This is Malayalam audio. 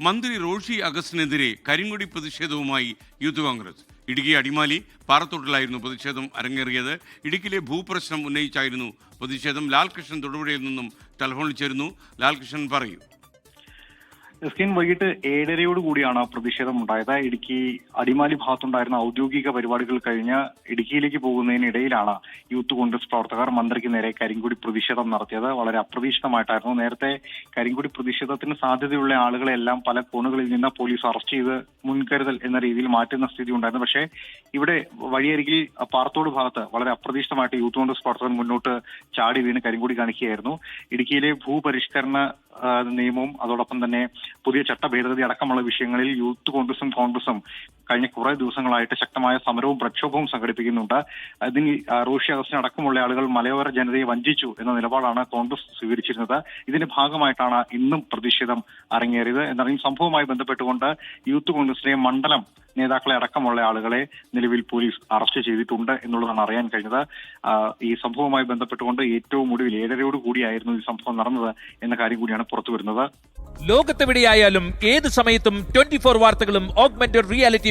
മന്ത്രി റോഷി അഗസ്റ്റിനെതിരെ കരിങ്കൊടി പ്രതിഷേധവുമായി യൂത്ത് കോൺഗ്രസ്. ഇടുക്കി അടിമാലി പാറത്തോട്ടിലായിരുന്നു പ്രതിഷേധം അരങ്ങേറിയത്. ഇടുക്കിയിലെ ഭൂപ്രശ്നം ഉന്നയിച്ചായിരുന്നു പ്രതിഷേധം. ലാൽകൃഷ്ണൻ തൊടുപുഴയിൽ നിന്നും ടെലിഫോണിൽ ചേരുന്നു. ലാൽകൃഷ്ണൻ പറയൂ. എസ്കിൻ വൈകിട്ട് ഏഴരയോട് കൂടിയാണ് പ്രതിഷേധം ഉണ്ടായത് ഇടുക്കി അടിമാലി ഭാഗത്തുണ്ടായിരുന്ന ഔദ്യോഗിക പരിപാടികൾ കഴിഞ്ഞ് ഇടുക്കിയിലേക്ക് പോകുന്നതിനിടയിലാണ് യൂത്ത് കോൺഗ്രസ് പ്രവർത്തകർ മന്ത്രിക്ക് നേരെ കരിങ്കുടി പ്രതിഷേധം നടത്തിയത്. വളരെ അപ്രതീക്ഷിതമായിട്ടായിരുന്നു. നേരത്തെ കരിങ്കുടി പ്രതിഷേധത്തിന് സാധ്യതയുള്ള ആളുകളെല്ലാം പല കോണുകളിൽ നിന്ന് പോലീസ് അറസ്റ്റ് ചെയ്ത് മുൻകരുതൽ എന്ന രീതിയിൽ മാറ്റുന്ന സ്ഥിതി ഉണ്ടായിരുന്നു. പക്ഷേ ഇവിടെ വഴിയരികിൽ പാറത്തോട് ഭാഗത്ത് വളരെ അപ്രതീക്ഷിതമായിട്ട് യൂത്ത് കോൺഗ്രസ് പ്രവർത്തകർ മുന്നോട്ട് ചാടി വീണ് കരിങ്കുടി കാണിക്കുകയായിരുന്നു. ഇടുക്കിയിലെ ഭൂപരിഷ്കരണ നിയമവും അതോടൊപ്പം തന്നെ പുതിയ ചട്ട ഭേദഗതി അടക്കമുള്ള വിഷയങ്ങളിൽ യൂത്ത് കോൺഗ്രസും കോൺഗ്രസും കഴിഞ്ഞ കുറെ ദിവസങ്ങളായിട്ട് ശക്തമായ സമരവും പ്രക്ഷോഭവും സംഘടിപ്പിക്കുന്നുണ്ട്. ആ, റോഷി അഗസ്റ്റിൻ അടക്കമുള്ള ആളുകൾ മലയോര ജനതയെ വഞ്ചിച്ചു എന്ന നിലപാടാണ് കോൺഗ്രസ് സ്വീകരിച്ചിരുന്നത്. ഇതിന്റെ ഭാഗമായിട്ടാണ് ഇന്നും പ്രതിഷേധം അരങ്ങേറിയത്. എന്നറിയും സംഭവവുമായി ബന്ധപ്പെട്ടുകൊണ്ട് യൂത്ത് കോൺഗ്രസിലെ മണ്ഡലം നേതാക്കളെ അടക്കമുള്ള ആളുകളെ നിലവിൽ പോലീസ് അറസ്റ്റ് ചെയ്തിട്ടുണ്ട് എന്നുള്ളതാണ് അറിയാൻ കഴിഞ്ഞത്. ഈ സംഭവവുമായി ബന്ധപ്പെട്ടുകൊണ്ട് ഏറ്റവും ഒടുവിൽ ഏഴരയോട് കൂടിയായിരുന്നു ഈ സംഭവം നടന്നത് എന്ന കാര്യം കൂടിയാണ് പുറത്തു വരുന്നത് ലോകത്തെവിടെയായാലും ഏത് സമയത്തും ട്വന്റി ഫോർ വാർത്തകളും ഓഗ്മെന്റഡ് റിയാലിറ്റി